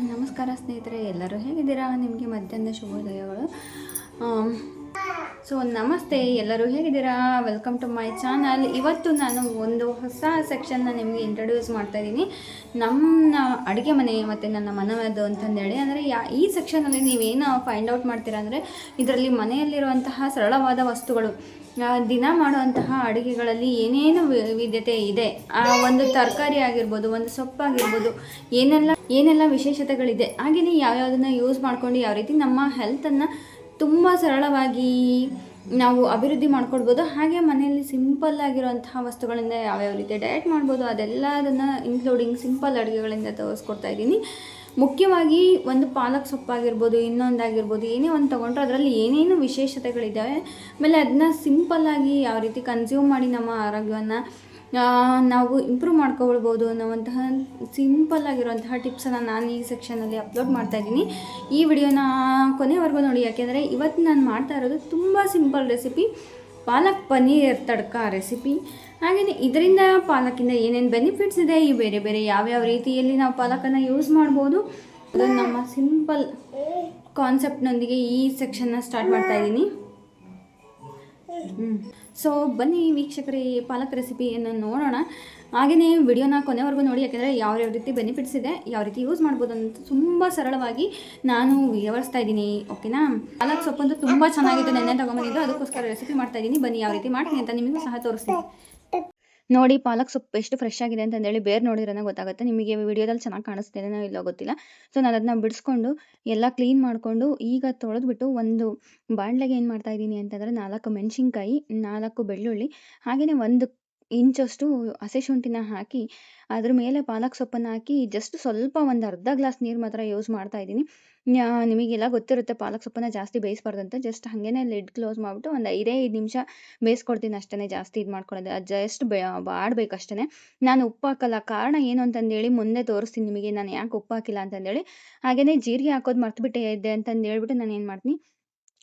ನಮಸ್ಕಾರ ಸ್ನೇಹಿತರೆ ಎಲ್ಲರೂ ಹೇಗಿದ್ದೀರಾ? ನಿಮಗೆ ಮಧ್ಯಾಹ್ನ ಶುಭೋದಯಗಳು. ಸೊ ನಮಸ್ತೆ, ಎಲ್ಲರೂ ಹೇಗಿದ್ದೀರಾ? ವೆಲ್ಕಮ್ ಟು ಮೈ ಚಾನಲ್ ಇವತ್ತು ನಾನು ಒಂದು ಹೊಸ ಸೆಕ್ಷನ್ನ ನಿಮಗೆ ಇಂಟ್ರೊಡ್ಯೂಸ್ ಮಾಡ್ತಾ ಇದ್ದೀನಿ. ನಮ್ಮ ಅಡುಗೆ ಮನೆ ಮತ್ತು ನನ್ನ ಮನವದು ಅಂತಂದೇಳಿ, ಅಂದರೆ ಯಾ, ಈ ಸೆಕ್ಷನಲ್ಲಿ ನೀವೇನು ಫೈಂಡ್ ಔಟ್ ಮಾಡ್ತೀರಾ ಅಂದರೆ, ಇದರಲ್ಲಿ ಮನೆಯಲ್ಲಿರುವಂತಹ ಸರಳವಾದ ವಸ್ತುಗಳು ದಿನ ಮಾಡುವಂತಹ ಅಡುಗೆಗಳಲ್ಲಿ ಏನೇನು ವಿವಿಧತೆ ಇದೆ, ಆ, ಒಂದು ತರಕಾರಿ ಆಗಿರ್ಬೋದು, ಒಂದು ಸೊಪ್ಪಾಗಿರ್ಬೋದು ಏನೆಲ್ಲ ಏನೆಲ್ಲ ವಿಶೇಷತೆಗಳಿದೆ ಹಾಗೆಯೇ ಯಾವ್ಯಾವುದನ್ನು ಯೂಸ್ ಮಾಡ್ಕೊಂಡು ಯಾವ ರೀತಿ ನಮ್ಮ ಹೆಲ್ತನ್ನು ತುಂಬ ಸರಳವಾಗಿ ನಾವು ಅಭಿವೃದ್ಧಿ ಮಾಡ್ಕೊಳ್ಬೋದು ಹಾಗೆ ಮನೆಯಲ್ಲಿ ಸಿಂಪಲ್ ಆಗಿರುವಂತಹ ವಸ್ತುಗಳಿಂದ ಯಾವ್ಯಾವ ರೀತಿ ಡಯಟ್ ಮಾಡ್ಬೋದು, ಅದೆಲ್ಲದನ್ನು ಇನ್ಕ್ಲೂಡಿಂಗ್ ಸಿಂಪಲ್ ಅಡುಗೆಗಳಿಂದ ತೋರಿಸ್ಕೊಡ್ತಾ ಇದ್ದೀನಿ. ಮುಖ್ಯವಾಗಿ ಒಂದು ಪಾಲಕ್ ಸೊಪ್ಪಾಗಿರ್ಬೋದು, ಇನ್ನೊಂದಾಗಿರ್ಬೋದು, ಏನೇ ಒಂದು ತೊಗೊಂಡ್ರೆ ಅದರಲ್ಲಿ ಏನೇನು ವಿಶೇಷತೆಗಳಿದ್ದಾವೆ, ಆಮೇಲೆ ಅದನ್ನ ಸಿಂಪಲ್ಲಾಗಿ ಯಾವ ರೀತಿ ಕನ್ಸ್ಯೂಮ್ ಮಾಡಿ ನಮ್ಮ ಆರೋಗ್ಯವನ್ನು ನಾವು ಇಂಪ್ರೂವ್ ಮಾಡ್ಕೊಳ್ಬೋದು ಅನ್ನೋವಂತಹ ಸಿಂಪಲ್ ಆಗಿರುವಂತಹ ಟಿಪ್ಸನ್ನು ನಾನು ಈ ಸೆಕ್ಷನಲ್ಲಿ ಅಪ್ಲೋಡ್ ಮಾಡ್ತಾ ಇದ್ದೀನಿ. ಈ ವಿಡಿಯೋನ ಕೊನೆವರೆಗೂ ನೋಡಿ, ಯಾಕೆಂದರೆ ಇವತ್ತು ನಾನು ಮಾಡ್ತಾ ಇರೋದು ತುಂಬ simple recipe palak paneer tadka recipe ಹಾಗೆಯೇ ಇದರಿಂದ ಪಾಲಕಿಂದ ಏನೇನು ಬೆನಿಫಿಟ್ಸ್ ಇದೆ, ಈ ಬೇರೆ ಬೇರೆ ಯಾವ್ಯಾವ ರೀತಿಯಲ್ಲಿ ನಾವು ಪಾಲಕನ್ನು ಯೂಸ್ ಮಾಡ್ಬೋದು ಅದನ್ನು ನಮ್ಮ ಸಿಂಪಲ್ ಕಾನ್ಸೆಪ್ಟ್ನೊಂದಿಗೆ ಈ ಸೆಕ್ಷನ್ನ ಸ್ಟಾರ್ಟ್ ಮಾಡ್ತಾ ಇದ್ದೀನಿ. ಸೊ ಬನ್ನಿ ವೀಕ್ಷಕರೇ, ಪಾಲಕ್ ರೆಸಿಪಿಯನ್ನು ನೋಡೋಣ. ಹಾಗೆಯೇ ವಿಡಿಯೋನ ಕೊನೆವರೆಗೂ ನೋಡಿ, ಯಾಕೆಂದರೆ ಯಾವ ಯಾವ ರೀತಿ ಬೆನಿಫಿಟ್ಸ್ ಇದೆ, ಯಾವ ರೀತಿ ಯೂಸ್ ಮಾಡ್ಬೋದು ಅಂತ ತುಂಬ ಸರಳವಾಗಿ ನಾನು ವಿವರಿಸ್ತಾ ಇದ್ದೀನಿ ಓಕೆನಾ ಪಾಲಕ್ ಸೊಪ್ಪಂತೂ ತುಂಬ ಚೆನ್ನಾಗಿತ್ತು, ನೆನ್ನೆ ತೊಗೊಂಬಂದಿದ್ದು, ಅದಕ್ಕೋಸ್ಕರ ರೆಸಿಪಿ ಮಾಡ್ತಾ ಇದ್ದೀನಿ. ಬನ್ನಿ, ಯಾವ ರೀತಿ ಮಾಡ್ತೀನಿ ಅಂತ ನಿಮಗೂ ಸಹ ತೋರಿಸ್ತೀನಿ. ನೋಡಿ, ಪಾಲಕ್ ಸೊಪ್ಪು ಎಷ್ಟು ಫ್ರೆಶ್ ಆಗಿದೆ ಹೇಳಿ ಬೇರೆ ನೋಡಿರೋನ ಗೊತ್ತಾಗುತ್ತೆ. ನಿಮಗೆ ವಿಡಿಯೋದಲ್ಲಿ ಚೆನ್ನಾಗಿ ಕಾಣಿಸ್ತಿದೆ ಇಲ್ಲೋ ಗೊತ್ತಿಲ್ಲ. ಸೊ ನಾನು ಅದನ್ನ ಬಿಡಿಸ್ಕೊಂಡು ಎಲ್ಲ ಕ್ಲೀನ್ ಮಾಡಿಕೊಂಡು ಈಗ ತೊಳೆದ್ಬಿಟ್ಟು ಒಂದು ಬಾಣಲೆಗೆ ಏನು ಮಾಡ್ತಾ ಇದ್ದೀನಿ ಅಂತಂದರೆ ನಾಲ್ಕು ಮೆಣಸಿನ್ಕಾಯಿ, ನಾಲ್ಕು ಬೆಳ್ಳುಳ್ಳಿ ಹಾಗೆಯೇ ಒಂದು ಇಂಚಷ್ಟು ಹಸಿ ಶುಂಠಿನ ಹಾಕಿ ಅದ್ರ ಮೇಲೆ ಪಾಲಕ್ ಸೊಪ್ಪನ್ನು ಹಾಕಿ ಜಸ್ಟ್ ಸ್ವಲ್ಪ ಒಂದು ಅರ್ಧ ಗ್ಲಾಸ್ ನೀರು ಮಾತ್ರ ಯೂಸ್ ಮಾಡ್ತಾ ಇದ್ದೀನಿ. ನಿಮಗೆಲ್ಲ ಗೊತ್ತಿರುತ್ತೆ ಪಾಲಕ್ ಸೊಪ್ಪನ್ನ ಜಾಸ್ತಿ ಬೇಯಿಸ್ಬಾರ್ದಂತ ಜಸ್ಟ್ ಹಾಗೇನೆ ಲಿಡ್ ಕ್ಲೋಸ್ ಮಾಡಿಬಿಟ್ಟು ಒಂದು ಐದೇ ಐದು ನಿಮಿಷ ಬೇಯಿಸ್ಕೊಡ್ತೀನಿ ಅಷ್ಟೇ ಜಾಸ್ತಿ ಇದು ಮಾಡ್ಕೊಳ್ಳೋದು. ಅದು ಜಸ್ಟ್ ಬೆ, ಬಾಡ್ಬೇಕು ಅಷ್ಟೇ ನಾನು ಉಪ್ಪು ಹಾಕಲ್ಲ. ಕಾರಣ ಏನು ಅಂತಂದೇಳಿ ಮುಂದೆ ತೋರಿಸ್ತೀನಿ ನಿಮಗೆ. ನಾನು ಯಾಕೆ ಉಪ್ಪು ಹಾಕಿಲ್ಲ ಅಂತಂದೇಳಿ. ಹಾಗೆಯೇ ಜೀರಿಗೆ ಹಾಕೋದು ಮರ್ತುಬಿಟ್ಟೆ ಇದೆ ಅಂತಂದು ಹೇಳ್ಬಿಟ್ಟು ನಾನು ಏನು ಮಾಡ್ತೀನಿ?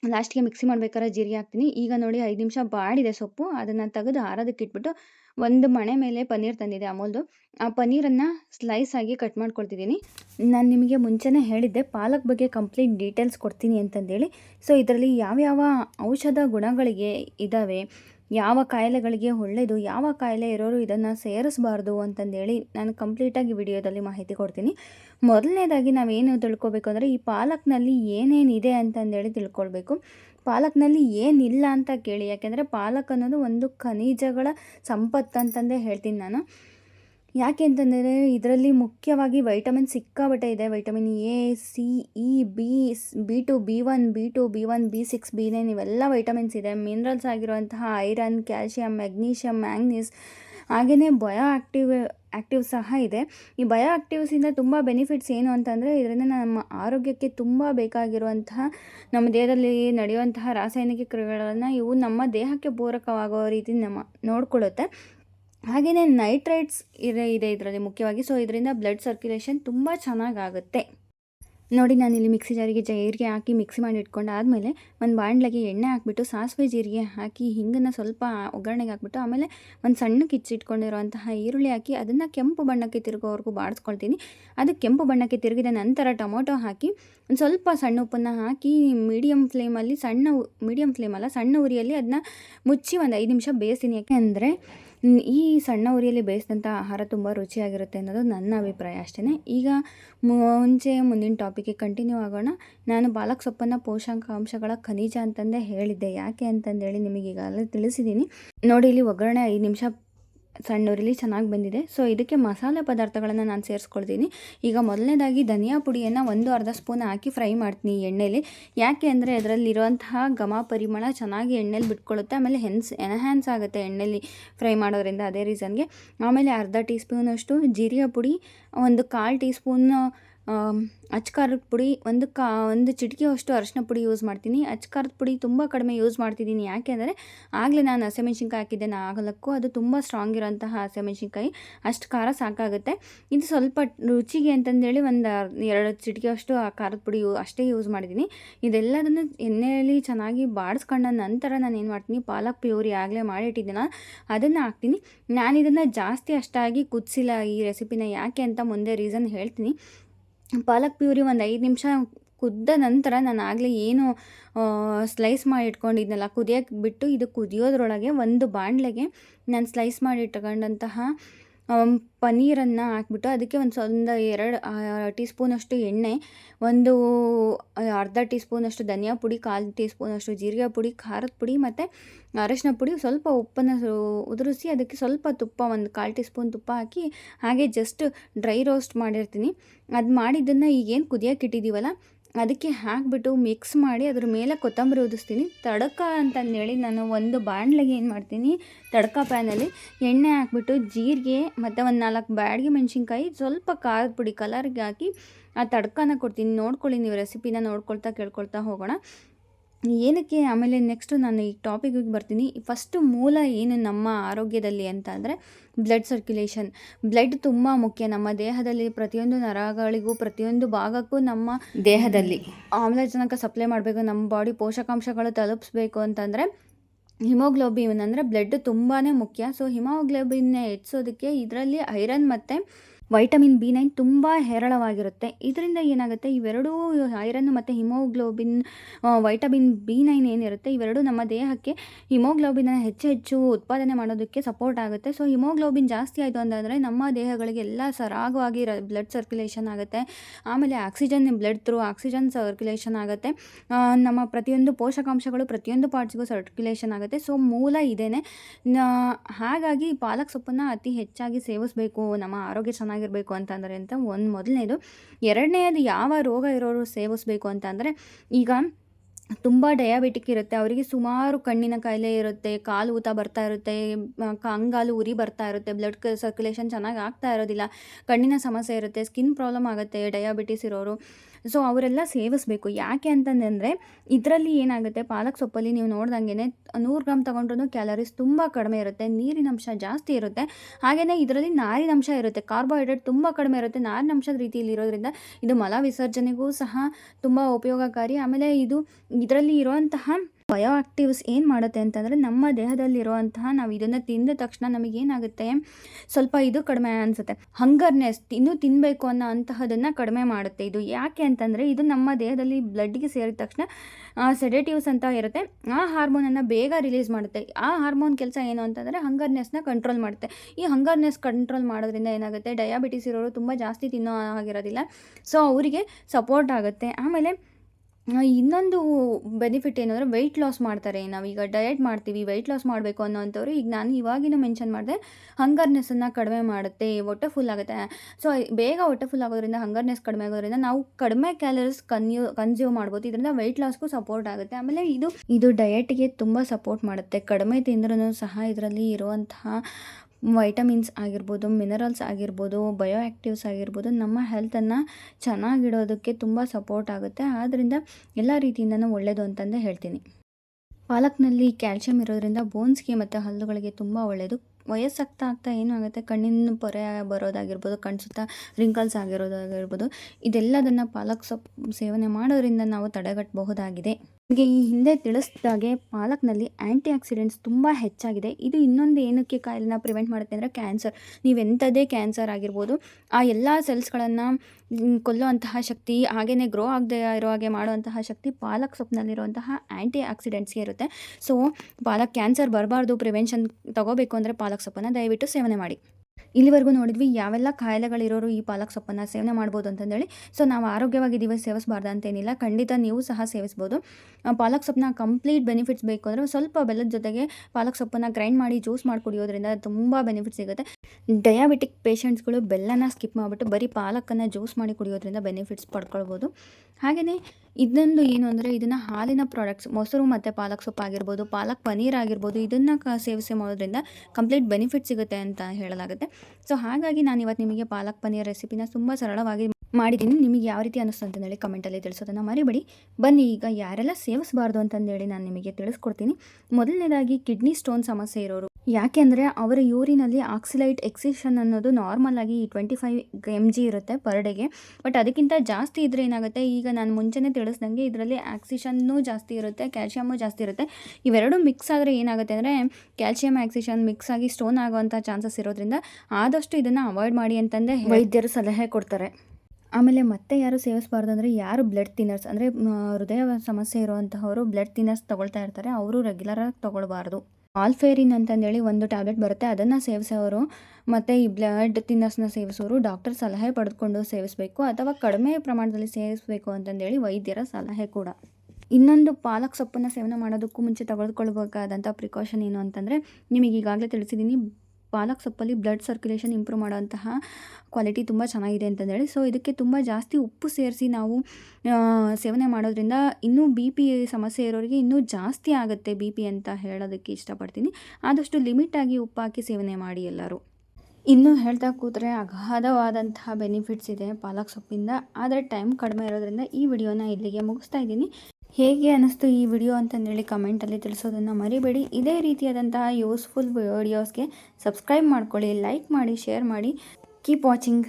ಲಾಸ್ಟಿಗೆ ಮಿಕ್ಸಿ ಮಾಡ್ಬೇಕಾದ್ರೆ ಜೀರಿಗೆ ಹಾಕ್ತೀನಿ. ಈಗ ನೋಡಿ ಐದು ನಿಮಿಷ ಬಾಡಿದೆ ಸೊಪ್ಪು. ಅದನ್ನು ತೆಗೆದು ಆರೋದಕ್ಕೆ ಇಟ್ಬಿಟ್ಟು ಒಂದು ಮಣೆ ಮೇಲೆ ಪನ್ನೀರ್ ತಂದಿದೆ ಅಮೂಲ್ದು. ಆ ಪನ್ನೀರನ್ನು ಸ್ಲೈಸ್ ಆಗಿ ಕಟ್ ಮಾಡ್ಕೊಳ್ತಿದ್ದೀನಿ. ನಾನು ನಿಮಗೆ ಮುಂಚೆನೇ ಹೇಳಿದ್ದೆ, ಪಾಲಕ್ ಬಗ್ಗೆ ಕಂಪ್ಲೀಟ್ ಡೀಟೇಲ್ಸ್ ಕೊಡ್ತೀನಿ ಅಂತಂದೇಳಿ. ಸೊ ಇದರಲ್ಲಿ ಯಾವ್ಯಾವ ಔಷಧ ಗುಣಗಳಿಗೆ ಇದ್ದಾವೆ ಯಾವ ಕಾಯಿಲೆಗಳಿಗೆ ಒಳ್ಳೆಯದು ಯಾವ ಕಾಯಿಲೆ ಇರೋರು ಇದನ್ನು ಸೇರಿಸಬಾರ್ದು ಅಂತಂದೇಳಿ ನಾನು ಕಂಪ್ಲೀಟಾಗಿ ವಿಡಿಯೋದಲ್ಲಿ ಮಾಹಿತಿ ಕೊಡ್ತೀನಿ. ಮೊದಲನೇದಾಗಿ ನಾವೇನು ತಿಳ್ಕೊಬೇಕು ಅಂದರೆ, ಈ ಪಾಲಕ್ನಲ್ಲಿ ಏನೇನಿದೆ ಅಂತಂದೇಳಿ ತಿಳ್ಕೊಳ್ಬೇಕು. ಪಾಲಕ್ನಲ್ಲಿ ಏನಿಲ್ಲ ಅಂತ ಕೇಳಿ, ಯಾಕೆಂದರೆ ಪಾಲಕ್ ಅನ್ನೋದು ಒಂದು ಖನಿಜಗಳ ಸಂಪತ್ತು ಅಂತಂದೇ ಹೇಳ್ತೀನಿ ನಾನು. ಯಾಕೆ ಅಂತಂದರೆ ಇದರಲ್ಲಿ ಮುಖ್ಯವಾಗಿ ವೈಟಮಿನ್ ಸಿಕ್ಕಾಬಟ್ಟೆ ಇದೆ. Vitamin A, C, E, B B two, B one, B two, B one, B six, B nine ಇವೆಲ್ಲ ವೈಟಮಿನ್ಸ್ ಇದೆ. ಮಿನರಲ್ಸ್ ಆಗಿರುವಂತಹ ಐರನ್, ಕ್ಯಾಲ್ಶಿಯಂ ಮ್ಯಾಗ್ನೀಷಿಯಂ ಮ್ಯಾಂಗ್ನೀಸ್ ಹಾಗೆಯೇ ಬಯೋ ಆ್ಯಕ್ಟಿವ್ ಆ್ಯಕ್ಟಿವ್ ಸಹ ಇದೆ. ಈ ಬಯೋ ಆಕ್ಟಿವ್ಸಿಂದ ತುಂಬ ಬೆನಿಫಿಟ್ಸ್ ಏನು ಅಂತಂದರೆ ಇದರಿಂದ ನಮ್ಮ ಆರೋಗ್ಯಕ್ಕೆ ತುಂಬ ಬೇಕಾಗಿರುವಂತಹ ನಮ್ಮ ದೇಹದಲ್ಲಿ ನಡೆಯುವಂತಹ ರಾಸಾಯನಿಕ ಕ್ರಿಯೆಗಳನ್ನು ಇವು ನಮ್ಮ ದೇಹಕ್ಕೆ ಪೂರಕವಾಗೋ ರೀತಿ ನಮ್ಮ ನೋಡ್ಕೊಳ್ಳುತ್ತೆ. ಹಾಗೆಯೇ ನೈಟ್ರೈಟ್ಸ್ ಇದೆ ಇದೆ ಇದರಲ್ಲಿ ಮುಖ್ಯವಾಗಿ. ಸೊ ಇದರಿಂದ ಬ್ಲಡ್ ಸರ್ಕ್ಯುಲೇಷನ್ ತುಂಬ ಚೆನ್ನಾಗಾಗುತ್ತೆ. ನೋಡಿ ನಾನಿಲ್ಲಿ ಮಿಕ್ಸಿ ಜಾರಿಗೆ ಜೀರಿಗೆ ಹಾಕಿ ಮಿಕ್ಸಿ ಮಾಡಿ ಇಟ್ಕೊಂಡು ಆದಮೇಲೆ ಒಂದು ಬಾಣಲೆಗೆ ಎಣ್ಣೆ ಹಾಕ್ಬಿಟ್ಟು, ಸಾಸಿವೆ ಜೀರಿಗೆ ಹಾಕಿ, ಹಿಂಗನ್ನು ಸ್ವಲ್ಪ ಒಗ್ಗರಣೆಗೆ ಹಾಕ್ಬಿಟ್ಟು, ಆಮೇಲೆ ಒಂದು ಸಣ್ಣ ಕಿಚ್ಚಿಟ್ಕೊಂಡಿರುವಂತಹ ಈರುಳ್ಳಿ ಹಾಕಿ, ಅದನ್ನು ಕೆಂಪು ಬಣ್ಣಕ್ಕೆ ತಿರುಗೋವರೆಗೂ ಬಾಡಿಸ್ಕೊಳ್ತೀನಿ ಅದು ಕೆಂಪು ಬಣ್ಣಕ್ಕೆ ತಿರುಗಿದ ನಂತರ ಟೊಮೊಟೊ ಹಾಕಿ, ಒಂದು ಸ್ವಲ್ಪ ಸಣ್ಣ ಉಪ್ಪನ್ನು ಹಾಕಿ ಮೀಡಿಯಮ್ ಫ್ಲೇಮಲ್ಲಿ ಸಣ್ಣ ಮೀಡಿಯಮ್ ಫ್ಲೇಮಲ್ಲ ಸಣ್ಣ ಉರಿಯಲ್ಲಿ ಅದನ್ನ ಮುಚ್ಚಿ ಒಂದು ಐದು ನಿಮಿಷ ಬೇಯಿಸ್ತೀನಿ. ಯಾಕೆ ಅಂದರೆ ಈ ಸಣ್ಣ ಉರಿಯಲ್ಲಿ ಬೇಯಿಸಿದಂಥ ಆಹಾರ ತುಂಬ ರುಚಿಯಾಗಿರುತ್ತೆ ಅನ್ನೋದು ನನ್ನ ಅಭಿಪ್ರಾಯ ಅಷ್ಟೇ ಈಗ ಮುಂಚೆ ಮುಂದಿನ ಟಾಪಿಕ್ಗೆ ಕಂಟಿನ್ಯೂ ಆಗೋಣ. ನಾನು ಪಾಲಕ್ ಸೊಪ್ಪನ್ನು ಪೋಷಕಾಂಶಗಳ ಖನಿಜ ಅಂತಂದೇ ಹೇಳಿದ್ದೆ. ಯಾಕೆ ಅಂತಂದೇಳಿ ನಿಮಗೆ ಈಗಾಗಲೇ ತಿಳಿಸಿದ್ದೀನಿ ನೋಡಿ, ಇಲ್ಲಿ ಒಗ್ಗರಣೆ ಐದು ನಿಮಿಷ ಸಣ್ಣ ಉರಿಲಿ ಚೆನ್ನಾಗಿ ಬಂದಿದೆ. ಸೊ ಇದಕ್ಕೆ ಮಸಾಲೆ ಪದಾರ್ಥಗಳನ್ನು ನಾನು ಸೇರಿಸ್ಕೊಳ್ತೀನಿ. ಈಗ ಮೊದಲನೇದಾಗಿ ಧನಿಯಾ ಪುಡಿಯನ್ನು ಒಂದು ಅರ್ಧ ಸ್ಪೂನ್ ಹಾಕಿ ಫ್ರೈ ಮಾಡ್ತೀನಿ ಎಣ್ಣೆಲಿ. ಯಾಕೆ ಅಂದರೆ ಅದರಲ್ಲಿರುವಂತಹ ಘಮ ಪರಿಮಳ ಚೆನ್ನಾಗಿ ಎಣ್ಣೆಲಿ ಬಿಟ್ಕೊಳ್ಳುತ್ತೆ. ಆಮೇಲೆ ಹೆನ್ಸ್ ಎನ್ಹ್ಯಾನ್ಸ್ ಆಗುತ್ತೆ ಎಣ್ಣೆಲಿ ಫ್ರೈ ಮಾಡೋದ್ರಿಂದ ಅದೇ ರೀಸನ್ಗೆ. ಆಮೇಲೆ ಅರ್ಧ ಟೀ ಸ್ಪೂನಷ್ಟು ಜೀರಿಗೆ ಪುಡಿ, ಒಂದು ಕಾಲು ಟೀ ಸ್ಪೂನ್ ಅಚ್ಕಾರದ ಪುಡಿ, ಒಂದು ಕಾ, ಒಂದು ಚಿಟಿಕೆಯಷ್ಟು ಅರಿಶಿನ ಪುಡಿ ಯೂಸ್ ಮಾಡ್ತೀನಿ. ಅಚ್ಕಾರದ ಪುಡಿ ತುಂಬ ಕಡಿಮೆ ಯೂಸ್ ಮಾಡ್ತಿದ್ದೀನಿ. ಯಾಕೆ ಅಂದರೆ, ಆಗಲೇ ನಾನು ಹಸಿಮೆಣ್ಸಿನ್ಕಾಯಿ ಹಾಕಿದ್ದೆ ನಾಗಲಕ್ಕೂ ಅದು ತುಂಬ ಸ್ಟ್ರಾಂಗ್ ಇರೋಂತಹ ಹಸಿಮೆಣ್ಸಿನ್ಕಾಯಿ ಅಷ್ಟು ಖಾರ ಸಾಕಾಗುತ್ತೆ. ಇದು ಸ್ವಲ್ಪ ರುಚಿಗೆ ಅಂತಂದೇಳಿ ಒಂದು ಎರಡು ಚಿಟಿಕೆಯಷ್ಟು ಆ ಖಾರದ ಪುಡಿ ಅಷ್ಟೇ ಯೂಸ್ ಮಾಡಿದ್ದೀನಿ. ಇದೆಲ್ಲದನ್ನು ಎಣ್ಣೆಯಲ್ಲಿ ಚೆನ್ನಾಗಿ ಬಾಡಿಸ್ಕೊಂಡ ನಂತರ ನಾನು ಏನು ಮಾಡ್ತೀನಿ, ಪಾಲಕ್ ಪ್ಯೂರಿ ಆಗಲೇ ಮಾಡಿಟ್ಟಿದ್ದೀನ ಅದನ್ನು ಹಾಕ್ತೀನಿ. ನಾನು ಇದನ್ನು ಜಾಸ್ತಿ ಅಷ್ಟಾಗಿ ಕುದಿಸಿಲ್ಲ ಈ ರೆಸಿಪಿನ ಯಾಕೆ ಅಂತ ಮುಂದೆ ರೀಸನ್ ಹೇಳ್ತೀನಿ. ಪಾಲಕ್ ಪ್ಯೂರಿ ಒಂದು ಐದು ನಿಮಿಷ ಕುದ್ದ ನಂತರ ನಾನು ಆಗಲೇ ಏನು ಸ್ಲೈಸ್ ಮಾಡಿ ಇಟ್ಕೊಂಡಿದ್ನಲ್ಲ ಕುದಿಯೋಕ್ಕೆ ಬಿಟ್ಟು ಇದು ಕುದಿಯೋದ್ರೊಳಗೆ ಒಂದು ಬಾಣಲೆಗೆ ನಾನು ಸ್ಲೈಸ್ ಮಾಡಿ ಇಟ್ಕೊಂಡಂತಹ ಪನ್ನೀರನ್ನು ಹಾಕ್ಬಿಟ್ಟು ಅದಕ್ಕೆ ಒಂದು ಒಂದು ಎರಡು ಟೀ ಸ್ಪೂನಷ್ಟು ಎಣ್ಣೆ, ಒಂದು ಅರ್ಧ ಟೀ ಸ್ಪೂನಷ್ಟು ಧನಿಯಾ ಪುಡಿ, ಕಾಲು ಟೀ ಸ್ಪೂನಷ್ಟು ಜೀರಿಗೆ ಪುಡಿ, ಖಾರದ ಪುಡಿ ಮತ್ತು ಅರಶಿನ ಪುಡಿ ಸ್ವಲ್ಪ ಉಪ್ಪನ್ನು ಉದುರಿಸಿ ಅದಕ್ಕೆ ಸ್ವಲ್ಪ ತುಪ್ಪ, ಒಂದು ಕಾಲು ಟೀ ಸ್ಪೂನ್ ತುಪ್ಪ ಹಾಕಿ ಹಾಗೆ ಜಸ್ಟ್ ಡ್ರೈ ರೋಸ್ಟ್ ಮಾಡಿರ್ತೀನಿ. ಅದು ಮಾಡಿದ್ದನ್ನು ಈಗೇನು ಕುದಿಯೋಕೆ ಇಟ್ಟಿದ್ದೀವಲ್ಲ ಅದಕ್ಕೆ ಹಾಕಿಬಿಟ್ಟು ಮಿಕ್ಸ್ ಮಾಡಿ ಅದ್ರ ಮೇಲೆ ಕೊತ್ತಂಬರಿ ಉದಿಸ್ತೀನಿ. ತಡಕ ಅಂತಂದೇಳಿ ನಾನು ಒಂದು ಬಾಣಲೆಗೆ ಏನು ಮಾಡ್ತೀನಿ, ತಡಕ ಪ್ಯಾನಲ್ಲಿ ಎಣ್ಣೆ ಹಾಕ್ಬಿಟ್ಟು ಜೀರಿಗೆ ಮತ್ತು ಒಂದು ನಾಲ್ಕು ಬ್ಯಾಡಿಗೆ ಮೆಣಸಿನ್ಕಾಯಿ ಸ್ವಲ್ಪ ಖಾರದ ಪುಡಿ ಕಲರ್ಗೆ ಹಾಕಿ ಆ ತಡ್ಕನ ಕೊಡ್ತೀನಿ. ನೋಡ್ಕೊಳ್ಳಿ ನೀವು ರೆಸಿಪಿನ ನೋಡ್ಕೊಳ್ತಾ ಕೇಳ್ಕೊಳ್ತಾ ಹೋಗೋಣ. ಏನಕ್ಕೆ? ಆಮೇಲೆ ನೆಕ್ಸ್ಟು ನಾನು ಈ ಟಾಪಿಗಿಗೆ ಬರ್ತೀನಿ. ಫಸ್ಟು ಮೂಲ ಏನು ನಮ್ಮ ಆರೋಗ್ಯದಲ್ಲಿ ಅಂತ ಅಂದರೆ ಬ್ಲಡ್ ಸರ್ಕ್ಯುಲೇಷನ್ ಬ್ಲಡ್ ತುಂಬ ಮುಖ್ಯ. ನಮ್ಮ ದೇಹದಲ್ಲಿ ಪ್ರತಿಯೊಂದು ನರಗಳಿಗೂ ಪ್ರತಿಯೊಂದು ಭಾಗಕ್ಕೂ ನಮ್ಮ ದೇಹದಲ್ಲಿ. ಆಮ್ಲಜನಕ ಸಪ್ಲೈ ಮಾಡಬೇಕು. ನಮ್ಮ ಬಾಡಿ ಪೋಷಕಾಂಶಗಳು ತಲುಪಿಸ್ಬೇಕು ಅಂತಂದರೆ ಹಿಮೋಗ್ಲೋಬಿನ್ ಅಂದರೆ ಬ್ಲಡ್ ತುಂಬಾ ಮುಖ್ಯ. ಸೊ ಹಿಮೋಗ್ಲೋಬಿನ್ನ ಹೆಚ್ಚಿಸೋದಕ್ಕೆ ಇದರಲ್ಲಿ ಐರನ್ ಮತ್ತು ವೈಟಮಿನ್ ಬಿ ನೈನ್ ತುಂಬ ಹೇರಳವಾಗಿರುತ್ತೆ. ಇದರಿಂದ ಏನಾಗುತ್ತೆ? ಇವೆರಡೂ ಐರನ್ ಮತ್ತು ಹಿಮೋಗ್ಲೋಬಿನ್ ವೈಟಮಿನ್ ಬಿ ನೈನ್ ಏನಿರುತ್ತೆ, ಇವೆರಡು ನಮ್ಮ ದೇಹಕ್ಕೆ ಹಿಮೋಗ್ಲೋಬಿನನ್ನು ಹೆಚ್ಚು ಹೆಚ್ಚು ಉತ್ಪಾದನೆ ಮಾಡೋದಕ್ಕೆ ಸಪೋರ್ಟ್ ಆಗುತ್ತೆ. ಸೊ ಹಿಮೋಗ್ಲೋಬಿನ್ ಜಾಸ್ತಿ ಆಯಿತು ಅಂತಂದರೆ ನಮ್ಮ ದೇಹಗಳಿಗೆ ಎಲ್ಲ ಸರಾಗವಾಗಿ ಬ್ಲಡ್ ಸರ್ಕ್ಯುಲೇಷನ್ ಆಗುತ್ತೆ. ಆಮೇಲೆ oxygen blood through oxygen circulation ಆಗುತ್ತೆ. ನಮ್ಮ ಪ್ರತಿಯೊಂದು ಪೋಷಕಾಂಶಗಳು ಪ್ರತಿಯೊಂದು ಪಾರ್ಟ್ಸ್ಗೂ ಸರ್ಕ್ಯುಲೇಷನ್ ಆಗುತ್ತೆ. ಸೊ ಮೂಲ ಇದೇನೆ. ಹಾಗಾಗಿ ಪಾಲಕ್ ಸೊಪ್ಪನ್ನು ಅತಿ ಹೆಚ್ಚಾಗಿ ಸೇವಿಸಬೇಕು. ನಮ್ಮ ಆರೋಗ್ಯ ಚೆನ್ನಾಗಿ ಚೆನ್ನಾಗಿರಬೇಕು ಅಂತಂದರೆ ಅಂತ ಒಂದು ಮೊದಲನೇದು. ಎರಡನೇದು ಯಾವ ರೋಗ ಇರೋರು ಸೇವಿಸ್ಬೇಕು ಅಂತಂದರೆ ಈಗ ತುಂಬ ಡಯಾಬಿಟಿಕ್ ಇರುತ್ತೆ, ಅವರಿಗೆ ಸುಮಾರು ಕಣ್ಣಿನ ಕಾಯಿಲೆ ಇರುತ್ತೆ, ಕಾಲು ಊತ ಬರ್ತಾ ಇರುತ್ತೆ ಕಂಗಾಲು ಉರಿ ಬರ್ತಾ ಇರುತ್ತೆ ಬ್ಲಡ್ ಸರ್ಕ್ಯುಲೇಷನ್ ಚೆನ್ನಾಗಿ ಆಗ್ತಾ ಇರೋದಿಲ್ಲ, ಕಣ್ಣಿನ ಸಮಸ್ಯೆ ಇರುತ್ತೆ ಸ್ಕಿನ್ ಪ್ರಾಬ್ಲಮ್ ಆಗುತ್ತೆ ಡಯಾಬಿಟಿಸ್ ಇರೋರು. ಸೊ ಅವರೆಲ್ಲ ಸೇವಿಸ್ಬೇಕು. ಯಾಕೆ ಅಂತಂದರೆ ಇದರಲ್ಲಿ ಏನಾಗುತ್ತೆ? ಪಾಲಕ್ ಸೊಪ್ಪಲ್ಲಿ ನೀವು ನೋಡ್ದಂಗೆ ನೂರು ಗ್ರಾಮ್ ತೊಗೊಂಡ್ರೂ ಕ್ಯಾಲರೀಸ್ ತುಂಬ ಕಡಿಮೆ ಇರುತ್ತೆ. ನೀರಿನಂಶ ಜಾಸ್ತಿ ಇರುತ್ತೆ. ಹಾಗೆಯೇ ಇದರಲ್ಲಿ ನಾರಿನಂಶ ಇರುತ್ತೆ. ಕಾರ್ಬೋಹೈಡ್ರೇಟ್ ತುಂಬ ಕಡಿಮೆ ಇರುತ್ತೆ. ನಾರಿನಂಶದ ರೀತಿಯಲ್ಲಿ ಇರೋದ್ರಿಂದ ಇದು ಮಲ ವಿಸರ್ಜನೆಗೂ ಸಹ ತುಂಬ ಉಪಯೋಗಕಾರಿ. ಆಮೇಲೆ ಇದು ಇದರಲ್ಲಿ ಇರುವಂತಹ ಬಯೋ ಆಕ್ಟಿವ್ಸ್ ಏನು ಮಾಡುತ್ತೆ ಅಂತಂದರೆ ನಮ್ಮ ದೇಹದಲ್ಲಿರುವಂತಹ ನಾವು ಇದನ್ನು ತಿಂದ ತಕ್ಷಣ ನಮಗೇನಾಗುತ್ತೆ? ಸ್ವಲ್ಪ ಇದು ಕಡಿಮೆ ಅನಿಸುತ್ತೆ. ಹಂಗರ್ನೆಸ್ ಇನ್ನೂ ತಿನ್ನಬೇಕು ಅನ್ನೋ ಅಂತಹದನ್ನು ಕಡಿಮೆ ಮಾಡುತ್ತೆ. ಇದು ಯಾಕೆ ಅಂತಂದರೆ ಇದು ನಮ್ಮ ದೇಹದಲ್ಲಿ ಬ್ಲಡ್ಗೆ ಸೇರಿದ ತಕ್ಷಣ ಸೆಡೇಟಿವ್ಸ್ ಅಂತ ಇರುತ್ತೆ. ಆ ಹಾರ್ಮೋನನ್ನು ಬೇಗ ರಿಲೀಸ್ ಮಾಡುತ್ತೆ. ಆ ಹಾರ್ಮೋನ್ ಕೆಲಸ ಏನು ಅಂತಂದರೆ ಹಂಗರ್ನೆಸ್ನ ಕಂಟ್ರೋಲ್ ಮಾಡುತ್ತೆ. ಈ ಹಂಗರ್ನೆಸ್ ಕಂಟ್ರೋಲ್ ಮಾಡೋದ್ರಿಂದ ಏನಾಗುತ್ತೆ? ಡಯಾಬಿಟಿಸ್ ಇರೋರು ತುಂಬ ಜಾಸ್ತಿ ತಿನ್ನೋ ಆಗಿರೋದಿಲ್ಲ ಸೊ ಅವರಿಗೆ ಸಪೋರ್ಟ್ ಆಗುತ್ತೆ. ಆಮೇಲೆ ಇನ್ನೊಂದು ಬೆನಿಫಿಟ್ ಏನಂದರೆ ವೆಯ್ಟ್ ಲಾಸ್ ಮಾಡ್ತಾರೆ. ನಾವೀಗ ಡಯಟ್ ಮಾಡ್ತೀವಿ ವೆಯ್ಟ್ ಲಾಸ್ ಮಾಡಬೇಕು ಅನ್ನೋವಂಥವ್ರು ಈಗ ನಾನು ಇವಾಗಿನ ಮೆನ್ಷನ್ ಮಾಡಿದೆ ಹಂಗರ್ನೆಸ್ಸನ್ನು ಕಡಿಮೆ ಮಾಡುತ್ತೆ, ಹೊಟ್ಟೆ ಫುಲ್ ಆಗುತ್ತೆ. ಸೊ ಬೇಗ ಹೊಟ್ಟೆ ಫುಲ್ ಆಗೋದ್ರಿಂದ ಹಂಗರ್ನೆಸ್ ಕಡಿಮೆ ಆಗೋದ್ರಿಂದ ನಾವು ಕಡಿಮೆ ಕ್ಯಾಲರೀಸ್ ಕನ್ಯೂ ಕನ್ಸ್ಯೂಮ್ ಮಾಡ್ಬೋದು. ಇದರಿಂದ ವೆಯ್ಟ್ ಲಾಸ್ಗೂ ಸಪೋರ್ಟ್ ಆಗುತ್ತೆ. ಆಮೇಲೆ ಇದು ಇದು ಡಯಟ್ಗೆ ತುಂಬ ಸಪೋರ್ಟ್ ಮಾಡುತ್ತೆ. ಕಡಿಮೆ ತಿಂದ್ರೂ ಸಹ ಇದರಲ್ಲಿ ಇರುವಂತಹ ವೈಟಮಿನ್ಸ್ ಆಗಿರ್ಬೋದು ಮಿನರಲ್ಸ್ ಆಗಿರ್ಬೋದು ಬಯೋ ಆ್ಯಕ್ಟಿವ್ಸ್ ಆಗಿರ್ಬೋದು, ನಮ್ಮ ಹೆಲ್ತನ್ನು ಚೆನ್ನಾಗಿಡೋದಕ್ಕೆ ತುಂಬ ಸಪೋರ್ಟ್ ಆಗುತ್ತೆ. ಆದ್ದರಿಂದ ಎಲ್ಲ ರೀತಿಯಿಂದನೂ ಒಳ್ಳೆಯದು ಅಂತಂದೇ ಹೇಳ್ತೀನಿ. ಪಾಲಕ್ನಲ್ಲಿ ಕ್ಯಾಲ್ಶಿಯಂ ಇರೋದ್ರಿಂದ ಬೋನ್ಸ್ಗೆ ಮತ್ತು ಹಲ್ಲುಗಳಿಗೆ ತುಂಬ ಒಳ್ಳೆಯದು ವಯಸ್ಸಾಗ್ತಾ ಆಗ್ತಾ ಏನಾಗುತ್ತೆ ಕಣ್ಣಿನ ಪೊರೆ ಬರೋದಾಗಿರ್ಬೋದು ಕಣ್ಣು ಸುತ್ತ ರಿಂಕಲ್ಸ್ ಆಗಿರೋದಾಗಿರ್ಬೋದು, ಇದೆಲ್ಲದನ್ನು ಪಾಲಕ್ ಸೊಪ್ಪು ಸೇವನೆ ಮಾಡೋದ್ರಿಂದ ನಾವು ತಡೆಗಟ್ಟಬಹುದಾಗಿದೆ ನಿಮಗೆ ಈ ಹಿಂದೆ ತಿಳಿಸಿದಾಗೆ ಪಾಲಕ್ನಲ್ಲಿ ಆ್ಯಂಟಿ ಆಕ್ಸಿಡೆಂಟ್ಸ್ ತುಂಬ ಹೆಚ್ಚಾಗಿದೆ. ಇದು ಇನ್ನೊಂದು ಏನಕ್ಕೆ ಕಾಯಿಲೆನ ಪ್ರಿವೆಂಟ್ ಮಾಡುತ್ತೆ ಅಂದರೆ ಕ್ಯಾನ್ಸರ್. ನೀವೆಂಥದ್ದೇ ಕ್ಯಾನ್ಸರ್ ಆಗಿರ್ಬೋದು, ಆ ಎಲ್ಲ ಸೆಲ್ಸ್ಗಳನ್ನು ಕೊಲ್ಲುವಂತಹ ಶಕ್ತಿ ಹಾಗೆಯೇ ಗ್ರೋ ಆಗದೆ ಇರೋ ಹಾಗೆ ಮಾಡುವಂತಹ ಶಕ್ತಿ ಪಾಲಕ್ ಸೊಪ್ಪಿನಲ್ಲಿರುವಂತಹ ಆ್ಯಂಟಿ ಆಕ್ಸಿಡೆಂಟ್ಸ್ಗೆ ಇರುತ್ತೆ. ಸೊ ಪಾಲಕ್ ಕ್ಯಾನ್ಸರ್ ಬರಬಾರ್ದು, ಪ್ರಿವೆನ್ಷನ್ ತಗೋಬೇಕು ಅಂದರೆ ಪಾಲಕ್ ಸೊಪ್ಪನ್ನು ದಯವಿಟ್ಟು ಸೇವನೆ ಮಾಡಿ. ಇಲ್ಲಿವರೆಗೂ ನೋಡಿದ್ವಿ ಯಾವೆಲ್ಲ ಕಾಯಿಲೆಗಳಿರೋರು ಈ ಪಾಲಕ್ ಸೊಪ್ಪನ್ನು ಸೇವನೆ ಮಾಡ್ಬೋದು ಅಂತಂದೇಳಿ. ಸೊ, ನಾವು ಆರೋಗ್ಯವಾಗಿದ್ದೀವಿ ಸೇವಿಸಬಾರ್ದು ಅಂತೇನಿಲ್ಲ. ಖಂಡಿತ ನೀವು ಸಹ ಸೇವಿಸ್ಬೋದು. ಪಾಲಕ್ ಸೊಪ್ಪನ್ನ ಕಂಪ್ಲೀಟ್ ಬೆನಿಫಿಟ್ಸ್ ಬೇಕು ಅಂದರೆ ಸ್ವಲ್ಪ ಬೆಲ್ಲದ ಜೊತೆಗೆ ಪಾಲಕ್ ಸೊಪ್ಪನ್ನು ಗ್ರೈಂಡ್ ಮಾಡಿ ಜ್ಯೂಸ್ ಮಾಡಿ ಕುಡಿಯೋದ್ರಿಂದ ತುಂಬ ಬೆನಿಫಿಟ್ ಸಿಗುತ್ತೆ. ಡಯಾಬಿಟಿಕ್ ಪೇಷಂಟ್ಸ್ಗಳು ಬೆಲ್ಲನ ಸ್ಕಿಪ್ ಮಾಡಿಬಿಟ್ಟು ಬರೀ ಪಾಲಕನ್ನು ಜ್ಯೂಸ್ ಮಾಡಿ ಕುಡಿಯೋದ್ರಿಂದ ಬೆನಿಫಿಟ್ಸ್ ಪಡ್ಕೊಳ್ಬೋದು. ಹಾಗೆಯೇ ಇದೊಂದು ಏನು ಅಂದರೆ ಇದನ್ನು ಹಾಲಿನ ಪ್ರಾಡಕ್ಟ್ಸ್ ಮೊಸರು ಮತ್ತು ಪಾಲಕ್ ಸೊಪ್ಪು ಆಗಿರ್ಬೋದು, ಪಾಲಕ್ ಪನೀರ್ ಆಗಿರ್ಬೋದು, ಇದನ್ನು ಕ ಸೇವಿಸಿ ಮಾಡೋದ್ರಿಂದ ಕಂಪ್ಲೀಟ್ ಬೆನಿಫಿಟ್ ಸಿಗುತ್ತೆ ಅಂತ ಹೇಳಲಾಗುತ್ತೆ. ಸೊ ಹಾಗಾಗಿ ನಾನು ಇವತ್ತು ನಿಮಗೆ ಪಾಲಕ್ ಪನೀರ್ ರೆಸಿಪಿನ ತುಂಬ ಸರಳವಾಗಿ ಮಾಡಿದ್ದೀನಿ. ನಿಮಗೆ ಯಾವ ರೀತಿ ಅನ್ನಿಸ್ತು ಅಂತಂದೇಳಿ ಕಮೆಂಟಲ್ಲಿ ತಿಳಿಸೋದನ್ನು ಮರಿಬೇಡಿ. ಬನ್ನಿ, ಈಗ ಯಾರೆಲ್ಲ ಸೇವಿಸಬಾರ್ದು ಅಂತಂದೇಳಿ ನಾನು ನಿಮಗೆ ತಿಳಿಸ್ಕೊಡ್ತೀನಿ. ಮೊದಲನೇದಾಗಿ ಕಿಡ್ನಿ ಸ್ಟೋನ್ ಸಮಸ್ಯೆ ಇರೋರು. ಯಾಕೆ ಅಂದರೆ ಅವರ ಯೂರಿನಲ್ಲಿ ಆಕ್ಸಿಲೈಟ್ ಎಕ್ಸಿಷನ್ ಅನ್ನೋದು ನಾರ್ಮಲ್ ಆಗಿ ಟ್ವೆಂಟಿ ಫೈವ್ ಎಂ ಜಿ ಇರುತ್ತೆ ಪರ್ ಡೇಗೆ ಬಟ್ ಅದಕ್ಕಿಂತ ಜಾಸ್ತಿ ಇದ್ರೆ ಏನಾಗುತ್ತೆ? ಈಗ ನಾನು ಮುಂಚೆನೇ ತಿಳಿಸ್ದಂಗೆ ಇದರಲ್ಲಿ ಆಕ್ಸಿಷನ್ನೂ ಜಾಸ್ತಿ ಇರುತ್ತೆ ಕ್ಯಾಲ್ಶಿಯಮು ಜಾಸ್ತಿ ಇರುತ್ತೆ. ಇವೆರಡೂ ಮಿಕ್ಸ್ ಆದರೆ ಏನಾಗುತ್ತೆ ಅಂದರೆ ಕ್ಯಾಲ್ಶಿಯಂ ಆಕ್ಸಿಷನ್ ಮಿಕ್ಸ್ ಆಗಿ ಸ್ಟೋನ್ ಆಗುವಂಥ ಚಾನ್ಸಸ್ ಇರೋದ್ರಿಂದ ಆದಷ್ಟು ಇದನ್ನು ಅವಾಯ್ಡ್ ಮಾಡಿ ಅಂತಂದೇ ವೈದ್ಯರು ಸಲಹೆ ಕೊಡ್ತಾರೆ. ಆಮೇಲೆ ಮತ್ತೆ ಯಾರು ಸೇವಿಸಬಾರ್ದು ಅಂದರೆ ಯಾರು ಬ್ಲಡ್ ತಿನ್ನರ್ಸ್ ಅಂದರೆ ಹೃದಯ ಸಮಸ್ಯೆ ಇರುವಂತಹವರು ಬ್ಲಡ್ ತಿನ್ನರ್ಸ್ ತೊಗೊಳ್ತಾ ಇರ್ತಾರೆ ಅವರು ರೆಗ್ಯುಲರಾಗಿ ತಗೊಳ್ಬಾರ್ದು. ಆಲ್ಫೇರಿನ್ ಅಂತಂದೇಳಿ ಒಂದು ಟ್ಯಾಬ್ಲೆಟ್ ಬರುತ್ತೆ, ಅದನ್ನು ಸೇವಿಸೋರು ಮತ್ತು ಈ ಬ್ಲಡ್ ತಿನ್ನಸ್ನ ಸೇವಿಸೋರು ಡಾಕ್ಟರ್ ಸಲಹೆ ಪಡೆದುಕೊಂಡು ಸೇವಿಸಬೇಕು ಅಥವಾ ಕಡಿಮೆ ಪ್ರಮಾಣದಲ್ಲಿ ಸೇವಿಸಬೇಕು ಅಂತಂದೇಳಿ ವೈದ್ಯರ ಸಲಹೆ ಕೂಡ. ಇನ್ನೊಂದು ಪಾಲಕ್ ಸೊಪ್ಪನ್ನು ಸೇವನೆ ಮಾಡೋದಕ್ಕೂ ಮುಂಚೆ ತೆಗೆದುಕೊಳ್ಬೇಕಾದಂಥ ಪ್ರಿಕಾಷನ್ ಏನು ಅಂತಂದರೆ ನಿಮಗೆ ಈಗಾಗಲೇ ತಿಳಿಸಿದ್ದೀನಿ ಪಾಲಕ್ ಸೊಪ್ಪಲ್ಲಿ ಬ್ಲಡ್ ಸರ್ಕ್ಯುಲೇಷನ್ ಇಂಪ್ರೂವ್ ಮಾಡೋಂತಹ ಕ್ವಾಲಿಟಿ ತುಂಬ ಚೆನ್ನಾಗಿದೆ ಅಂತಂದೇಳಿ. ಸೊ ಇದಕ್ಕೆ ತುಂಬ ಜಾಸ್ತಿ ಉಪ್ಪು ಸೇರಿಸಿ ನಾವು ಸೇವನೆ ಮಾಡೋದ್ರಿಂದ ಇನ್ನೂ ಬಿ ಪಿ ಸಮಸ್ಯೆ ಇರೋರಿಗೆ ಇನ್ನೂ ಜಾಸ್ತಿ ಆಗುತ್ತೆ ಬಿ ಪಿ ಅಂತ ಹೇಳೋದಕ್ಕೆ ಇಷ್ಟಪಡ್ತೀನಿ. ಆದಷ್ಟು ಲಿಮಿಟಾಗಿ ಉಪ್ಪು ಹಾಕಿ ಸೇವನೆ ಮಾಡಿ ಎಲ್ಲರೂ. ಇನ್ನೂ ಹೇಳ್ತಾ ಕೂತ್ರೆ ಅಗಾಧವಾದಂತಹ ಬೆನಿಫಿಟ್ಸ್ ಇದೆ ಪಾಲಕ್ ಸೊಪ್ಪಿಂದ. ಆದರೆ ಟೈಮ್ ಕಡಿಮೆ ಇರೋದ್ರಿಂದ ಈ ವಿಡಿಯೋನ ಇಲ್ಲಿಗೆ ಮುಗಿಸ್ತಾ ಇದ್ದೀನಿ. ಹೇಗೆ ಅನ್ನಿಸ್ತು ಈ ವಿಡಿಯೋ ಅಂತಂದೇಳಿ ಕಮೆಂಟಲ್ಲಿ ತಿಳಿಸೋದನ್ನು ಮರಿಬೇಡಿ. ಇದೇ ರೀತಿಯಾದಂತಹ ಯೂಸ್ಫುಲ್ ವಿಡಿಯೋಸ್ಗೆ ಸಬ್ಸ್ಕ್ರೈಬ್ ಮಾಡ್ಕೊಳ್ಳಿ ಲೈಕ್ ಮಾಡಿ ಶೇರ್ ಮಾಡಿ. Keep watching